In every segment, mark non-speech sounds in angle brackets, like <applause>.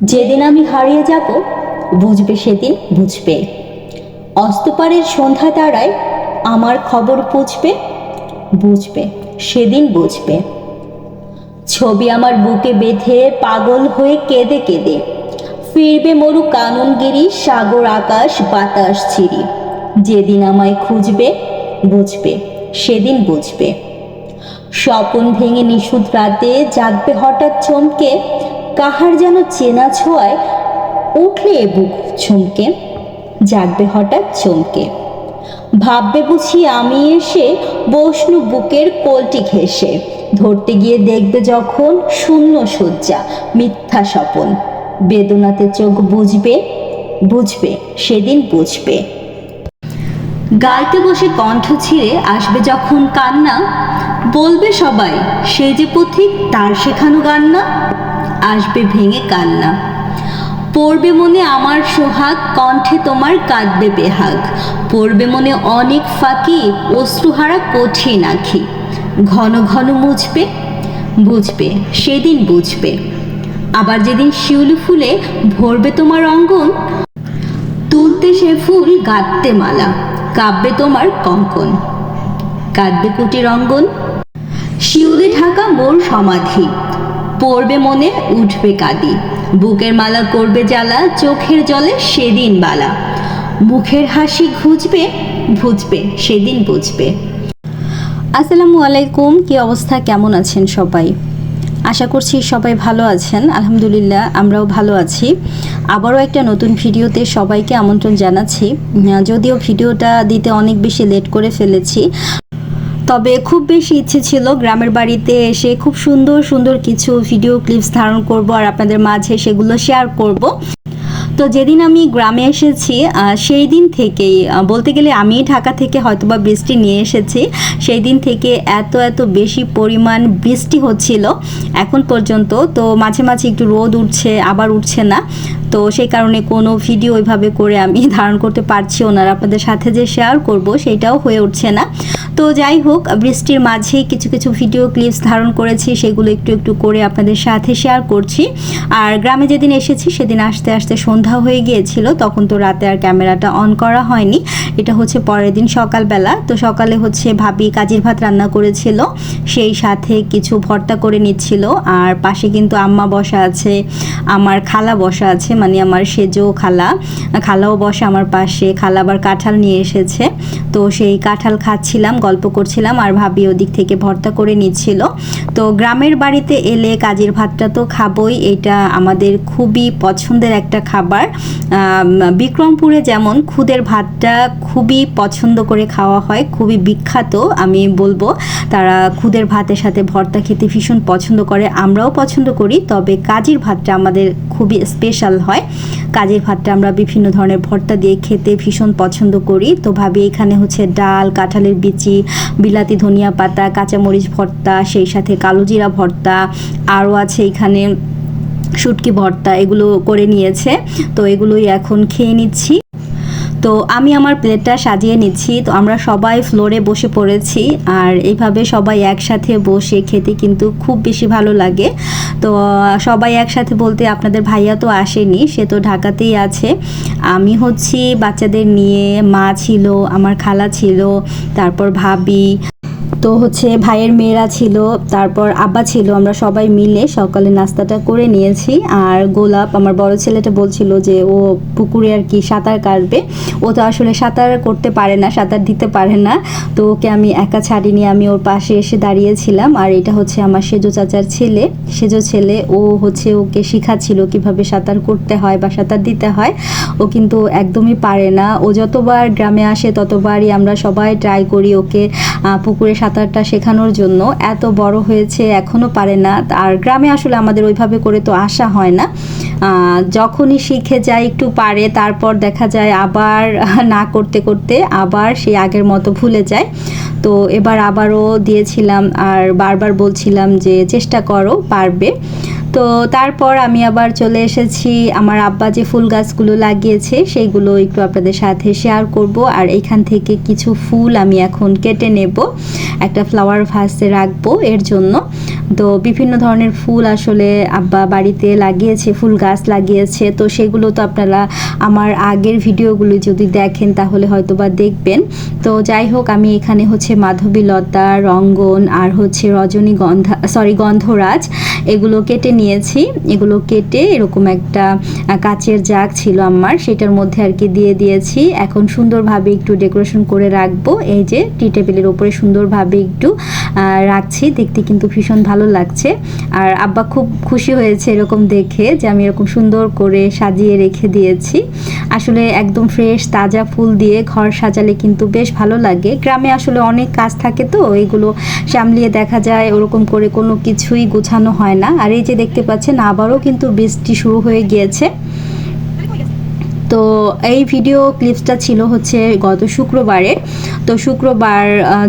যেদিন আমি হারিয়ে যাব, বুঝবে সেদিন বুঝবে। অস্তপারের সন্ধ্যা তারায় আমার খবর বুঝবে বুঝবে, সেদিন বুঝবে। ছবি আমার বুকে বেঁধে পাগল হয়ে কেঁদে কেঁদে, ফিরবে মরু কাননগিরি, সাগর, আকাশ, বাতাস ছিরি যেদিন আমায় খুঁজবে, বুঝবে, সেদিন বুঝবে। স্বপন ভেঙে নিশুদ রাতে জাগবে হঠাৎ চমকে কাহার যেন চেনা ছোঁয়ায় উঠলে এ বুক চমকে, জাগবে হঠাৎ চমকে। ভাববে বুঝি আমি এসে বসনু বুকের কোলটি ঘেসে ধরতে গিয়ে দেখবে যখন শূন্য শয্যা, মিথ্যা স্বপন। বেদনাতে চোখ বুঝবে বুঝবে, সেদিন বুঝবে। গাইতে বসে কণ্ঠ ছিঁড়ে আসবে যখন কান্না, বলবে সবাই, সে যে পথিক, তার শেখানো গান না? আসবে ভেঙে কান্না। পড়বে মনে আমার সোহাগ, কণ্ঠে তোমার কাঁদবে বেহাগ। পড়বে মনে অনেক ফাঁকি, অশ্রুহারা কঠিন আখি। ঘন ঘন মুছবে, বুঝবে, সেদিন বুঝবে। আবার যেদিন শিউলি ফুলে ভরবে তোমার অঙ্গন, তুলতে সে ফুল গাঁথতে মালা কাব্যে তোমার কঙ্কন। কাঁদবে কুটির অঙ্গন, শিউলে ঢাকা মোর সমাধি। পড়বে মনে উঠবে কাঁদি। বুকের মালা করবে জ্বালা, চোখের জলে সেদিন বালা। মুখের হাসি ঘুচবে ভুজবে সেদিন বুঝবে। আসসালামু আলাইকুম, কি অবস্থা, কেমন আছেন সবাই? আশা করছি সবাই ভালো আছেন, আলহামদুলিল্লাহ আমরাও ভালো আছি। আবারও একটা নতুন ভিডিওতে সবাইকে আমন্ত্রণ জানাচ্ছি। যদিও ভিডিওটা দিতে অনেক বেশি লেট করে ফেলেছি তবে খুব বেশি ইচ্ছে ছিল গ্রামের বাড়িতে এসে খুব সুন্দর সুন্দর কিছু ভিডিও ক্লিপস ধারণ করব আর আপনাদের মাঝে সেগুলো শেয়ার করব। তো যেদিন আমি গ্রামে এসেছি সেই দিন থেকেই বলতে গেলে আমি ঢাকা থেকে হয়তোবা বৃষ্টি নিয়ে এসেছি, সেই দিন থেকে এত এত বেশি পরিমাণ বৃষ্টি হচ্ছিল। এখন পর্যন্ত তো মাঝে মাঝে একটু রোদ উঠছে, আবার উঠছে না। তো সেই কারণে কোনো ভিডিও ওইভাবে করে আমি <laughs> ধারণ করতে পারছি না। আপনাদের সাথে যে শেয়ার করব সেটাও হয়ে উঠছে না। তো যাই হোক, বৃষ্টির মাঝেই কিছু কিছু ভিডিও ক্লিপস ধারণ করেছি, সেগুলো একটু একটু করে আপনাদের সাথে শেয়ার করছি। আর গ্রামে যেদিন এসেছি, সেদিন আসতে আসতে সন্ধ্যা হয়ে গিয়েছিল, তখন তো রাতে আর ক্যামেরাটা অন করা হয়নি। এটা হচ্ছে পরের দিন সকালবেলা। তো সকালে হচ্ছে ভাবি কাজির ভাত রান্না করেছিল, সেই সাথে কিছু ভর্তা করে নিচ্ছিল। আর পাশে কিন্তু আম্মা বসা আছে, আমার খালা বসা আছে মানে আমার সেজো খালা। খালাও বসে আমার পাশে। খালা আবার কাঁঠাল নিয়ে এসেছে। তো সেই কাঁঠাল খাচ্ছিলাম, গল্প করছিলাম আর ভাবি ওদিক থেকে ভর্তা করে নিচ্ছিল। তো গ্রামের বাড়িতে এলে কাজের ভাতটা তো খাবই। এটা আমাদের খুবই পছন্দের একটা খাবার। বিক্রমপুরে যেমন খুদের ভাতটা খুবই পছন্দ করে খাওয়া হয়, খুবই বিখ্যাত। আমি বলব, তারা খুদের ভাতের সাথে ভর্তা খেতে ভীষণ পছন্দ করে। আমরাও পছন্দ করি, তবে কাজের ভাতটা আমাদের খুবই স্পেশাল হয়। কাজের ভাতটা আমরা বিভিন্ন ধরনের ভর্তা দিয়ে খেতে ভীষণ পছন্দ করি। তো ভাবি এখানে হচ্ছে ডাল, কাঁঠালের বিচি, বিলাতি ধনিয়া পাতা, কাঁচামরিচ ভর্তা, সেই সাথে কালোজিরা ভর্তা, আরও আছে এখানে শুটকি ভর্তা, এগুলো করে নিয়েছে। তো এগুলোই এখন খেয়ে নিচ্ছি। তো আমি আমার প্লেটটা সাজিয়ে নিচ্ছি। তো আমরা সবাই ফ্লোরে বসে পড়েছি আর এইভাবে সবাই একসাথে বসে খেতে কিন্তু খুব বেশি ভালো লাগে। তো সবাই একসাথে বলতে আপনাদের ভাইয়া তো আসেনি, সে তো ঢাকাতেই আছে। আমি হচ্ছি বাচ্চাদের নিয়ে, মা ছিল, আমার খালা ছিল, তারপর ভাবি। তো হচ্ছে ভাইয়ের মেয়েরা ছিল, তারপর আব্বা ছিল, আমরা সবাই মিলে সকালে নাস্তাটা করে নিয়েছি। আর গোলাপ, আমার বড় ছেলেটা বলছিল যে, ও পুকুরে আর কি সাঁতার কাটবে। ও তো আসলে সাঁতার করতে পারে না, সাঁতার দিতে পারে না। তো ওকে আমি একা ছাড়িনি আমি ওর পাশে এসে দাঁড়িয়েছিলাম। আর এটা হচ্ছে আমার সেজো চাচার ছেলে। সেজো ছেলে, ও হচ্ছে ওকে শেখাচ্ছিল কীভাবে সাঁতার করতে হয় বা সাঁতার দিতে হয়। ও কিন্তু একদমই পারে না। ও যতবার গ্রামে আসে, ততবারই আমরা সবাই ট্রাই করি ওকে পুকুরে সাঁতারটা শেখানোর জন্য এত বড় হয়েছে এখনও পারে না। আর গ্রামে আসলে আমাদের ওইভাবে করে তো আসা হয় না। যখনই শিখে যায় একটু পারে, তারপর দেখা যায় আবার না করতে করতে আবার সেই আগের মতো ভুলে যায়। তো এবার আবারও দিয়েছিলাম আর বারবার বলছিলাম যে, চেষ্টা করো, পারবে। তো তারপর আমি আবার চলে এসেছি। আমার আব্বা যে ফুল গাছগুলো লাগিয়েছে সেইগুলো একটু আপনাদের সাথে শেয়ার করব। আর এখান থেকে কিছু ফুল আমি এখন কেটে নেব। একটা ফ্লাওয়ার ভাসে রাখব এর জন্য। তো বিভিন্ন ধরনের ফুল আসলে আব্বা বাড়িতে লাগিয়েছে, ফুল গাছ লাগিয়েছে। তো সেগুলো তো আপনারা আমার আগের ভিডিওগুলো যদি দেখেন, তাহলে হয়তো বা দেখবেন। তো যাই হোক, আমি এখানে হচ্ছে মাধবীলতা রঙ্গন আর হচ্ছে রজনীগন্ধা সরি গন্ধরাজ, এগুলো কেটে নিয়েছি। এগুলো কেটে এরকম একটা কাচের জাগ ছিল আমার, সেটার মধ্যে আর কি দিয়ে দিয়েছি। এখন সুন্দরভাবে একটু ডেকোরেশন করে রাখব। এই যে টি টেবিলের উপরে সুন্দরভাবে একটু রাখছি। দেখতে কিন্তু ভীষণ ভালো লাগছে। আর আব্বা খুব খুশি হয়েছে এরকম দেখে যে আমি এরকম সুন্দর করে সাজিয়ে রেখে দিয়েছি। আসলে একদম ফ্রেশ তাজা ফুল দিয়ে ঘর সাজালে কিন্তু বেশ ভালো লাগে। গ্রামে আসলে অনেক কাজ থাকে তো, এগুলো সামলিয়ে দেখা যায়। ওরকম করে কোনো কিছুই গোছানো হয় না। আর এই যে দেখতে পাচ্ছেন আবারও কিন্তু বৃষ্টি শুরু হয়ে গিয়েছে। তো এই ভিডিও ক্লিপসটা ছিল হচ্ছে গত শুক্রবারে। তো শুক্রবার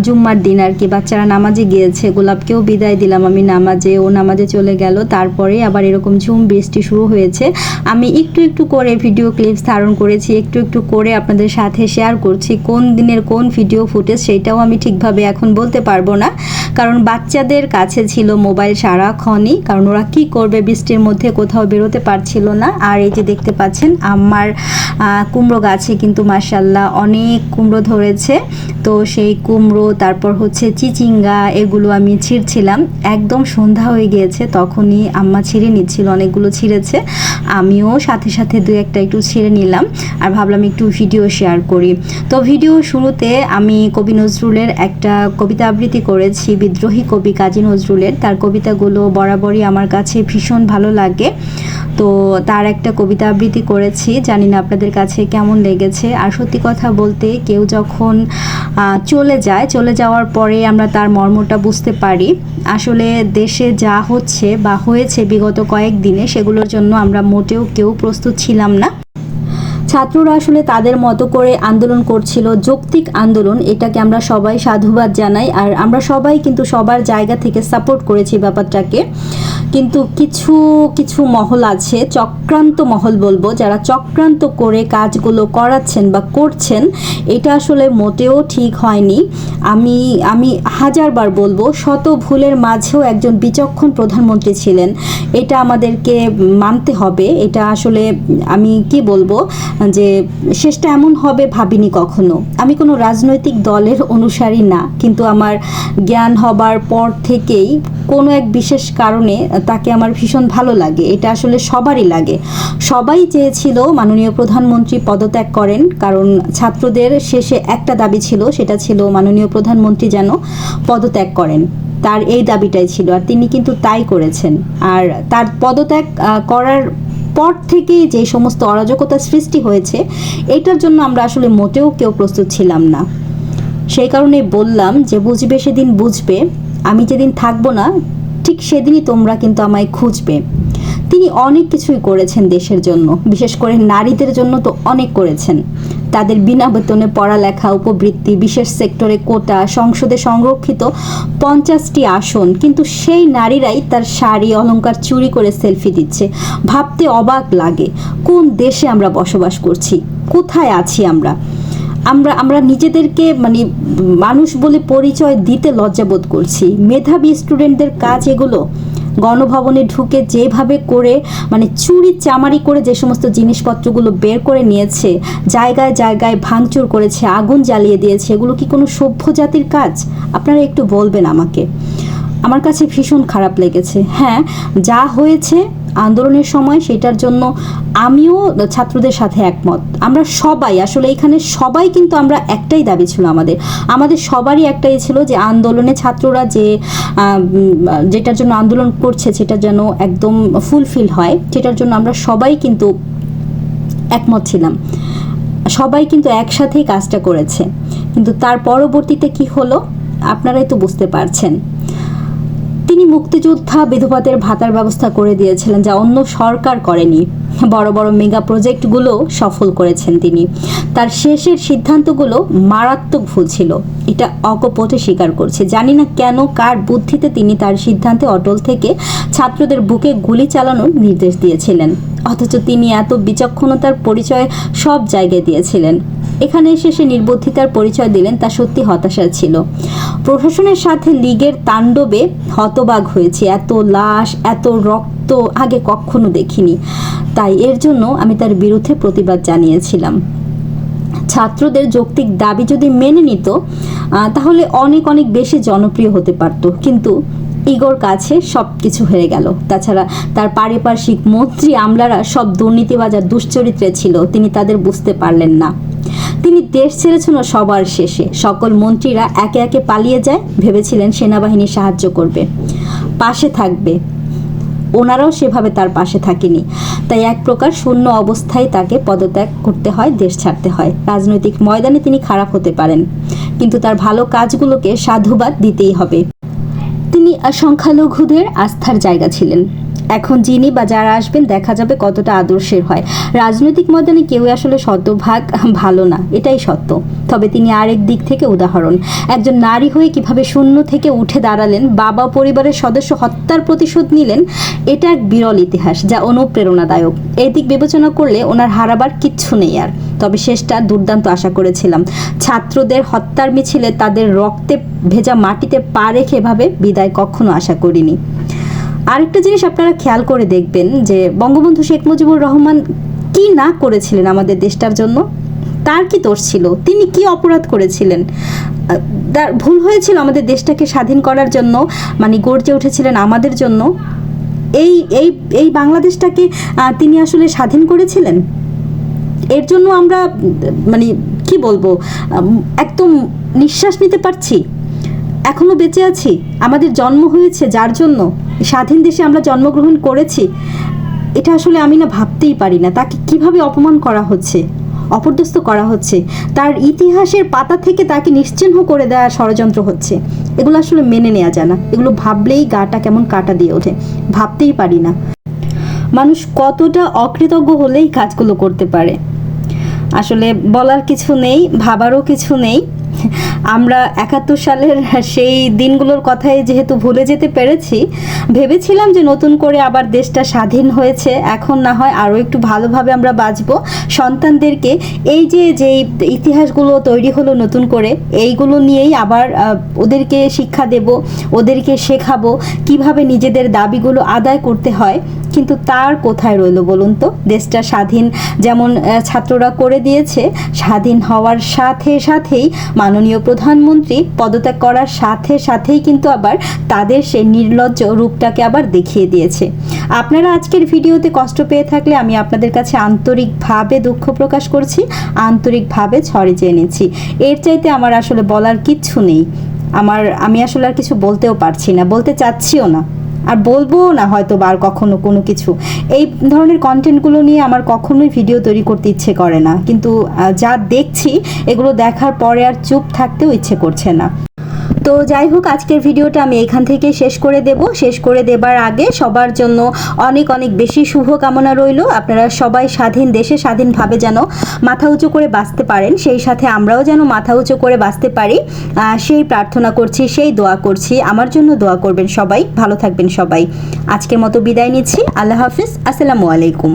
জুম্মার দিন আর কি, বাচ্চারা নামাজে গিয়েছে। গোলাপকেও বিদায় দিলাম আমি নামাজে, ও নামাজে চলে গেল। তারপরে আবার এরকম ঝুম বৃষ্টি শুরু হয়েছে। আমি একটু একটু করে ভিডিও ক্লিপস ধারণ করেছি, একটু একটু করে আপনাদের সাথে শেয়ার করছি, কোন দিনের কোন ভিডিও ফুটেজ সেটাও আমি ঠিকভাবে এখন বলতে পারব না। কারণ বাচ্চাদের কাছে ছিল মোবাইল সারাক্ষণই, কারণ ওরা কি করবে বৃষ্টির মধ্যে কোথাও বেরোতে পারছিল না। আর এই যে দেখতে পাচ্ছেন, আমার কুমড়ো গাছে কিন্তু মাসাল্লাহ অনেক কুমড়ো ধরেছে। তো সেই কুমড়ো, তারপর হচ্ছে চিচিঙ্গা, এগুলো আমি ছিঁড়ছিলাম। একদম সন্ধ্যা হয়ে গিয়েছে, তখনই আম্মা ছিঁড়ে নিচ্ছিল, অনেকগুলো ছিঁড়েছে। আমিও সাথে সাথে দু একটা একটু ছিঁড়ে নিলাম আর ভাবলাম একটু ভিডিও শেয়ার করি। তো ভিডিও শুরুতে আমি কবি নজরুলের একটা কবিতা আবৃত্তি করেছি, বিদ্রোহী কবি কাজী নজরুলের। তার কবিতাগুলো বরাবরই আমার কাছে ভীষণ ভালো লাগে। তো তার একটা কবিতা আবৃত্তি করেছি, জানি না আপনাদের কাছে কেমন লেগেছে। আর সত্যি কথা বলতে কেউ যখন চলে যায়। চলে যাওয়ার পরে আমরা তার মর্মটা বুঝতে পারি। আসলে দেশে যা হচ্ছে বা হয়েছে বিগত কয়েক দিনে সেগুলোর জন্য আমরা মোটেও কেউ প্রস্তুত ছিলাম না। ছাত্ররা আসলে তাদের মতো করে আন্দোলন করছিল, যৌক্তিক আন্দোলন, এটাকে আমরা সবাই সাধুবাদ জানাই। আর আমরা সবাই কিন্তু সবার জায়গা থেকে সাপোর্ট করেছি ব্যাপারটাকে। কিন্তু কিছু কিছু মহল আছে, চক্রান্ত মহল বলব, যারা চক্রান্ত করে কাজগুলো করাচ্ছেন বা করছেন, এটা আসলে মোটেও ঠিক হয়নি। আমি আমি হাজারবার বলব, শত ভুলের মাঝেও একজন বিচক্ষণ প্রধানমন্ত্রী ছিলেন। এটা আমাদেরকে মানতে হবে। এটা আসলে আমি কি বলব? যে শেষটা এমন হবে ভাবিনি কখনো। আমি কোনো রাজনৈতিক দলের অনুসারী না, কিন্তু আমার জ্ঞান হবার পর থেকেই কোনো এক বিশেষ কারণে তাকে আমার ভীষণ ভালো লাগে। এটা আসলে সবারই লাগে। সবাই চেয়েছিল মাননীয় প্রধানমন্ত্রী পদত্যাগ করেন, কারণ ছাত্রদের শেষে একটা দাবি ছিল, সেটা ছিল মাননীয় প্রধানমন্ত্রী যেন পদত্যাগ করেন। তার এই দাবিটাই ছিল, আর তিনি কিন্তু তাই করেছেন। আর তার পদত্যাগ করার পর থেকে যে সমস্ত অরাজকতা সৃষ্টি হয়েছে, এটার জন্য আমরা আসলে মোটেও কেউ প্রস্তুত ছিলাম না। সেই কারণে বললাম যে, বুঝবে সেদিন বুঝবে। আমি যেদিন থাকব না, ঠিক সেদিনই তোমরা কিন্তু আমায় খুঁজবে। তিনি অনেক কিছুই করেছেন দেশের জন্য। বিশেষ করে নারীদের জন্য তো অনেক করেছেন। তাদের বিনা বেতনে পড়ালেখা, উপবৃত্তি, বিশেষ সেক্টরে কোটা, সংসদে সংরক্ষিত পঞ্চাশটি আসন, কিন্তু সেই নারীরাই তার শাড়ি, অলংকার চুরি করে সেলফি দিচ্ছে। ভাবতে অবাক লাগে, কোন দেশে আমরা বসবাস করছি? কোথায় আছি আমরা? আমরা আমরা নিজেদেরকে মানে মানুষ বলে পরিচয় দিতে লজ্জাবোধ করছি। মেধাবী স্টুডেন্টদের কাজ এগুলো? গণভবনে ঢুকে যেভাবে করে মানে চুরি চামারি করে যে সমস্ত জিনিসপত্রগুলো বের করে নিয়েছে, জায়গায় জায়গায় ভাঙচুর করেছে, আগুন জ্বালিয়ে দিয়েছে, এগুলো কি কোনো সভ্য জাতির কাজ? আপনারা একটু বলবেন আমাকে। আমার কাছে ভীষণ খারাপ লেগেছে। হ্যাঁ যা হয়েছে আন্দোলনের সময় সেটার জন্য আমিও ছাত্রদের সাথে একমত। আমরা সবাই, আসলে এখানে সবাই কিন্তু আমরা একটাই দাবি ছিল আমাদের। আমাদের সবারই একটাই ছিল যে আন্দোলনে ছাত্ররা যে যেটার জন্য আন্দোলন করছে সেটা যেন একদম ফুলফিল হয়, সেটার জন্য আমরা সবাই কিন্তু একমত ছিলাম। সবাই কিন্তু একসাথেই কাজটা করেছে। কিন্তু তার পরবর্তীতে কি হলো? আপনারাই তো বুঝতে পারছেন। তিনি মুক্তিযোদ্ধা, বিধবাদের ভাতার ব্যবস্থা করে দিয়েছিলেন যা অন্য সরকার করেনি। বড় বড় মেগা প্রজেক্টগুলো সফল করেছেন তিনি। তার শেষের সিদ্ধান্তগুলো মারাত্মক ভুল ছিল। এটা অকপটে স্বীকার করছে। জানি না কেন, কার বুদ্ধিতে তিনি তার সিদ্ধান্তে অটল থেকে ছাত্রদের বুকে গুলি চালানোর নির্দেশ দিয়েছিলেন। অথচ তিনি এত বিচক্ষণতার পরিচয় সব জায়গায় দিয়েছিলেন। এখানে এসে সে নির্বুদ্ধিতার পরিচয় দিলেন, তা সত্যি হতাশার ছিল। প্রশাসনের সাথে লীগের তাণ্ডবে হতবাগ হয়েছে। এত লাশ, এত রক্ত আগে কখনো দেখিনি। তাই এর জন্য আমি তার বিরুদ্ধে প্রতিবাদ জানিয়েছিলাম। ছাত্রদের যৌক্তিক দাবি যদি মেনে নিত তাহলে অনেক অনেক বেশি জনপ্রিয় হতে পারত। কিন্তু ইগোর কাছে সব কিছু হয়ে গেল। তাছাড়া তার পারিপার্শ্বিক মন্ত্রী আমলারা সব দুর্নীতিবাজার দুশ্চরিত্রে ছিল। তিনি তাদের বুঝতে পারলেন না। তিনি দেশ ছেড়েছিল সবার শেষে। সকল মন্ত্রীরা একে একে পালিয়ে যায়, ভেবেছিলেন সেনাবাহিনী সাহায্য করবে। পাশে থাকবে। ওনারাও সেভাবে তার পাশে থাকেনি। তাই এক প্রকার শূন্য অবস্থায় তাকে পদত্যাগ করতে হয়, দেশ ছাড়তে হয়। রাজনৈতিক ময়দানে তিনি খারাপ হতে পারেন। কিন্তু তার ভালো কাজগুলোকে সাধুবাদ দিতেই হবে। তিনি সংখ্যালঘুদের আস্থার জায়গা ছিলেন। এখন যিনি বা যারা আসবেন, দেখা যাবে কতটা আদর্শের হয়। রাজনৈতিক ময়দানে কেউ আসলে শতভাগ ভালো না, এটাই সত্য। তবে তিনি আরেক দিক থেকে উদাহরণ। একজন নারী হয়ে কীভাবে শূন্য থেকে উঠে দাঁড়ালেন, বাবা পরিবারের সদস্য হত্যার প্রতিশোধ নিলেন, এটা এক বিরল ইতিহাস যা অনুপ্রেরণাদায়ক। এই দিক বিবেচনা করলে ওনার হারাবার কিচ্ছু নেই আর। তবে শেষটা দুর্দান্ত আশা করেছিলাম। ছাত্রদের হত্যার মিছিলে তাদের রক্তে ভেজা মাটিতে পা রেখে এভাবে বিদায় কখনো আশা করিনি। আরেকটা জিনিস আপনারা খেয়াল করে দেখবেন যে বঙ্গবন্ধু শেখ মুজিবুর রহমান কি না করেছিলেন আমাদের দেশটার জন্য? তার কি দোষ ছিল? তিনি কি অপরাধ করেছিলেন? তার ভুল হয়েছিল আমাদের দেশটাকে স্বাধীন করার জন্য মানে গর্জে উঠেছিলেন আমাদের জন্য? এই এই এই বাংলাদেশটাকে তিনি আসলে স্বাধীন করেছিলেন? এর জন্য আমরা মানে কি বলব একদম নিঃশ্বাস নিতে পারছি। এখনও বেঁচে আছি। আমাদের জন্ম হয়েছে যার জন্য। স্বাধীন দেশে আমরা জন্মগ্রহণ করেছি। এটা আসলে আমি না ভাবতেই পারি না। তাকে কীভাবে অপমান করা হচ্ছে? অপদস্থ করা হচ্ছে। তার ইতিহাসের পাতা থেকে তাকে নিশ্চিহ্ন করে দেওয়া ষড়যন্ত্র হচ্ছে। এগুলো আসলে মেনে নেওয়া যায় না। এগুলো ভাবলেই গাটা কেমন কাটা দিয়ে ওঠে। ভাবতেই পারি না। মানুষ কতটা অকৃতজ্ঞ হলেই কাজগুলো করতে পারে। আসলে বলার কিছু নেই, ভাবারও কিছু নেই। আমরা একাত্তর সালের সেই দিনগুলোর কথাই যেহেতু ভুলে যেতে পেরেছি, ভেবেছিলাম যে নতুন করে আবার দেশটা স্বাধীন হয়েছে, এখন না হয় আরও একটু ভালোভাবে আমরা বাঁচব। সন্তানদেরকে এই যে যেই ইতিহাসগুলো তৈরি হলো নতুন করে, এইগুলো নিয়েই আবার ওদেরকে শিক্ষা দেব, ওদেরকে শেখাবো, কীভাবে নিজেদের দাবিগুলো আদায় করতে হয়। কিন্তু তার কোথায় রইল বলুন তো? দেশটা স্বাধীন যেমন ছাত্ররা করে দিয়েছে, স্বাধীন হওয়ার সাথে সাথেই মাননীয় প্রধানমন্ত্রী পদত্যাগ করার সাথে সাথেই কিন্তু আবার তাদের সেই নির্লজ্জ রূপটাকে আবার দেখিয়ে দিয়েছে। আপনারা আজকের ভিডিওতে কষ্ট পেয়ে থাকলে আমি আপনাদের কাছে আন্তরিকভাবে দুঃখ প্রকাশ করছি, আন্তরিকভাবে ছড়ে নিচ্ছি। এর চাইতে আমার আসলে বলার কিচ্ছু নেই। আমার, আমি আসলে আর কিছু বলতেও পারছি না, বলতে চাচ্ছিও না। আর বলব না হয়তো বার কখনো কোনো কিছু। এই ধরনের কন্টেন্টগুলো নিয়ে আমার কখনোই ভিডিও তৈরি করতে ইচ্ছে করে না। কিন্তু যা দেখছি, এগুলো দেখার পরে আর চুপ থাকতেও ইচ্ছে করছে না। তো যাই হোক, আজকের ভিডিওটা আমি এখান থেকে শেষ করে দেব। শেষ করে দেবার আগে সবার জন্য অনেক অনেক বেশি শুভ কামনা রইল। আপনারা সবাই স্বাধীন দেশে স্বাধীনভাবে যেন মাথা উঁচু করে বাঁচতে পারেন, সেই সাথে আমরাও যেন মাথা উঁচু করে বাঁচতে পারি। সেই প্রার্থনা করছি, সেই দোয়া করছি। আমার জন্য দোয়া করবেন সবাই। ভালো থাকবেন সবাই। আজকের মতো বিদায় নিচ্ছি। আল্লাহ হাফিজ। আসসালামু আলাইকুম।